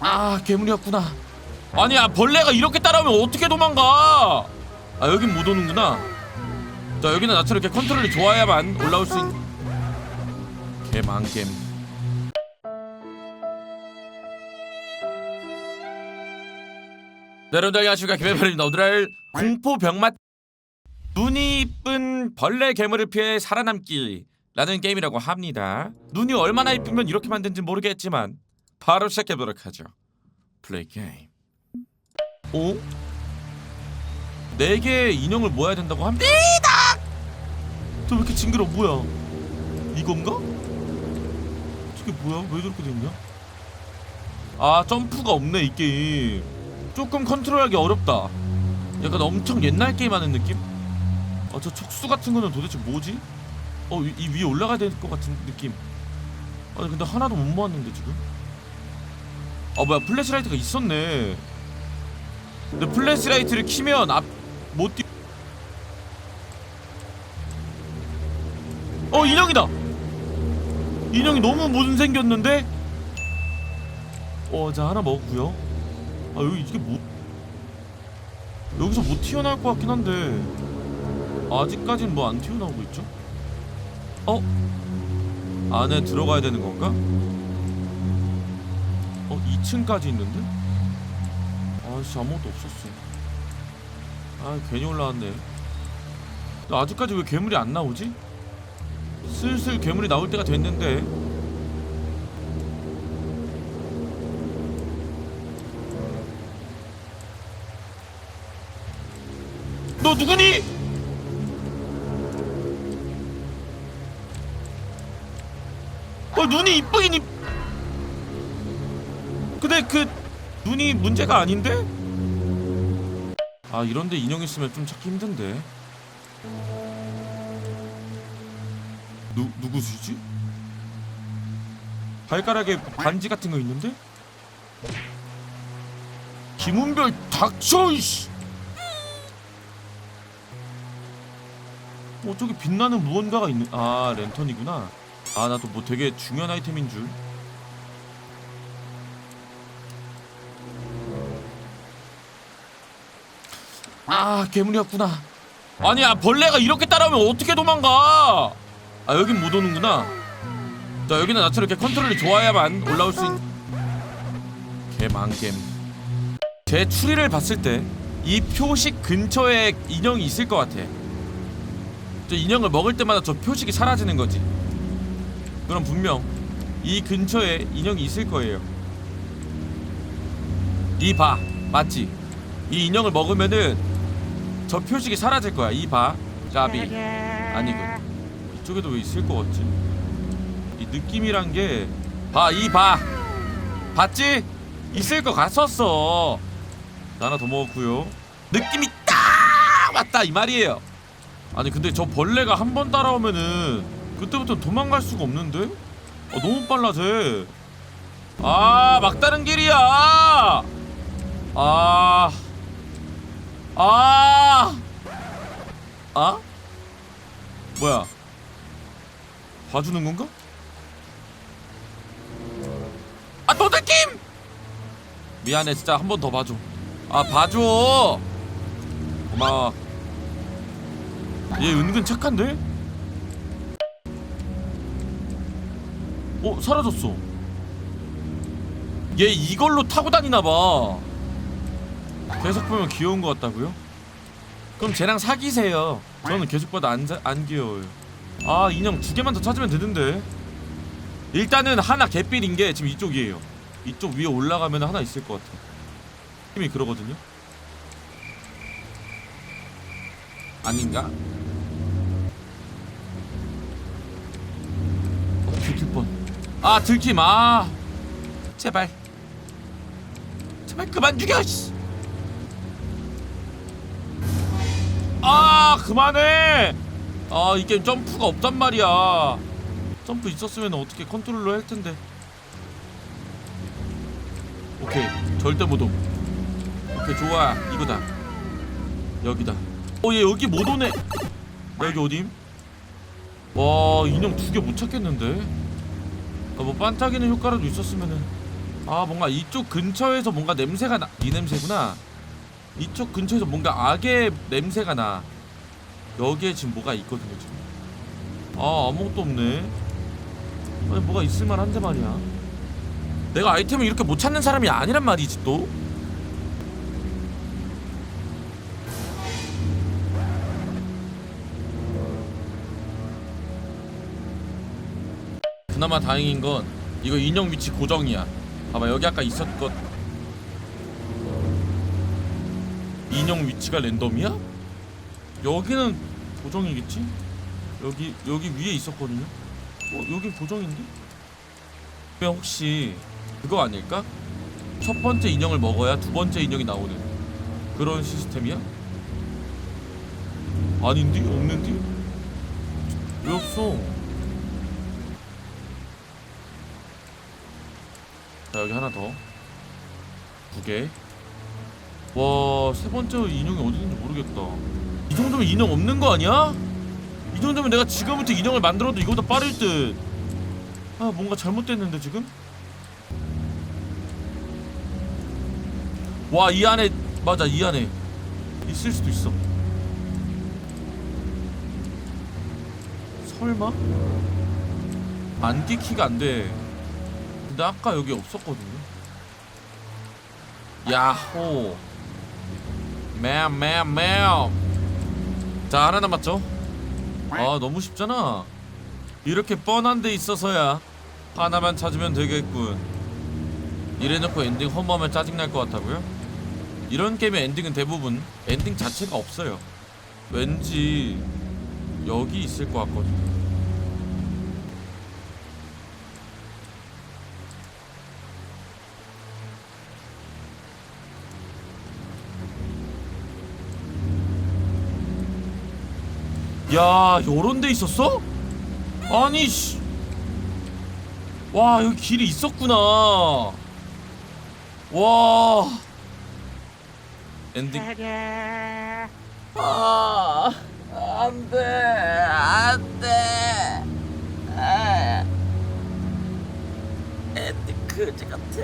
아 괴물이었구나. 아니야 벌레가 이렇게 따라오면 어떻게 도망가? 아 여긴 못 오는구나. 자 여기는 나처럼 이렇게 컨트롤이 좋아야만 올라올 수 있는 개망겜. 네, 여러분들 안녕하십니까. 김해철입니다. 오늘 공포 병맛. 눈이 이쁜 벌레 괴물을 피해 살아남기 라는 게임이라고 합니다. 눈이 얼마나 이쁘면 이렇게 만든지 모르겠지만 바로 시작해보도록 하죠 플레이 게임 오? 네 개의 인형을 모아야 된다고 합니다! 저왜 이렇게 징그러 뭐야? 이건가? 저게 뭐야? 왜 저렇게 됐냐? 아 점프가 없네 이 게임. 조금 컨트롤하기 어렵다. 약간 엄청 옛날 게임 하는 느낌? 아저 촉수 같은 거는 도대체 뭐지? 어이 위에 올라가야 될 것 같은 느낌. 아니 근데 하나도 못 모았는데 지금 아 뭐야 플래시라이트가 있었네 근데 플래시라이트를 키면 앞못 뛰... 어 인형이다 인형이 너무 못생겼는데 어 자 하나 먹었고요 아 여기 이게 뭐 여기서 못 튀어나올 것 같긴 한데 아직까진 뭐 안 튀어나오고 있죠? 어? 안에 들어가야 되는 건가? 어 2층까지 있는데? 아씨 아무것도 없었어 아 괜히 올라왔네 아직까지 왜 괴물이 안 나오지? 슬슬 괴물이 나올 때가 됐는데 너 누구니? 어 눈이 이쁘긴 이 근데 그 눈이 문제가 아닌데? 아 이런데 인형 있으면 좀 찾기 힘든데 누 누구시지? 발가락에 반지 같은 거 있는데? 김은별 닥쳐 이씨 어 저기 빛나는 무언가가 있는 아 랜턴이구나 아 나 또 뭐 되게 중요한 아이템인 줄 아 괴물이었구나. 아니야 벌레가 이렇게 따라오면 어떻게 도망가? 아 여긴 못 오는구나. 자 여기는 나처럼 이렇게 컨트롤이 좋아야만 올라올 수 있는 개망겜 제 추리를 봤을 때 이 표식 근처에 인형이 있을 것 같아. 저 인형을 먹을 때마다 저 표식이 사라지는 거지. 그럼 분명 이 근처에 인형이 있을 거예요. 이봐 맞지? 이 인형을 먹으면은 저 표식이 사라질 거야. 이봐 까비. 아니군 이쪽에도 왜 있을 것 같지? 이 느낌이란 게 봐 이봐 봤지? 있을 것 같았어. 나 하나 더 먹었고요. 느낌이 딱 맞다 이 말이에요. 아니 근데 저 벌레가 한 번 따라오면은 그때부터 도망갈 수가 없는데? 아 너무 빨라 쟤. 아 막다른 길이야. 아. 아. 아? 뭐야? 봐주는 건가? 아또 느낌! 미안해 진짜 한 번 더 봐줘. 아 봐줘. 고마워. 얘 은근 착한데? 어 사라졌어 얘 이걸로 타고 다니나봐 계속 보면 귀여운 것 같다고요? 그럼 쟤랑 사귀세요 저는 계속 봐도 안, 자- 안 귀여워요 아 인형 두 개만 더 찾으면 되는데 일단은 하나 개삘인 게 지금 이쪽이에요 이쪽 위에 올라가면 하나 있을 것 같아 힘이 그러거든요 아닌가? 어, 들킬 뻔. 아 들킴 아 제발 제발 그만 죽여 씨. 아 그만해. 아 이 게임 점프가 없단 말이야. 점프 있었으면 어떻게 컨트롤로 할 텐데. 오케이. 절대 못 옴. 오케이 좋아. 이거다. 여기다. 어얘 여기 못 오네. 나 여기 어dim? 와 인형 두 개 못 찾겠는데? 아, 뭐 반짝이는 효과라도 있었으면은. 아 뭔가 이쪽 근처에서 뭔가 냄새가 나. 이 냄새구나. 이쪽 근처에서 뭔가 악의 냄새가 나. 여기에 지금 뭐가 있거든요 지금. 아 아무것도 없네. 아니 뭐가 있을만한데 말이야. 내가 아이템을 이렇게 못 찾는 사람이 아니란 말이지 또. 그나마 다행인 건 이거 인형 위치 고정이야. 봐봐 여기 아까 있었던 인형 위치가 랜덤이야? 여기는 고정이겠지? 여기 여기 위에 있었거든요. 어 여기 고정인데? 왜 혹시 그거 아닐까? 첫 번째 인형을 먹어야 두 번째 인형이 나오는 그런 시스템이야? 아닌데? 없는데? 왜 없어? 자 여기 하나 더. 두 개. 와, 세 번째 인형이 어디 있는지 모르겠다. 이 정도면 인형 없는 거 아니야? 이 정도면 내가 지금부터 인형을 만들어도 이거보다 빠를 듯. 아, 뭔가 잘못됐는데 지금? 와, 이 안에 맞아, 이 안에 있을 수도 있어. 설마? 안개 키가 안 돼. 근데 아까 여기 없었거든요. 야호. 맴, 맴, 맴. 자, 하나 남았죠? 아, 너무 쉽잖아. 이렇게 뻔한 데 있어서야 하나만 찾으면 되겠군. 이래놓고 엔딩 험하면 짜증날 것 같다고요? 이런 게임의 엔딩은 대부분 엔딩 자체가 없어요. 왠지 여기 있을 것 같거든요. 야, 요런 데 있었어? 아니 씨. 와, 여기 길이 있었구나. 와. 엔딩. 아, 안 돼, 안 돼. 아, 엔딩 그지 같아.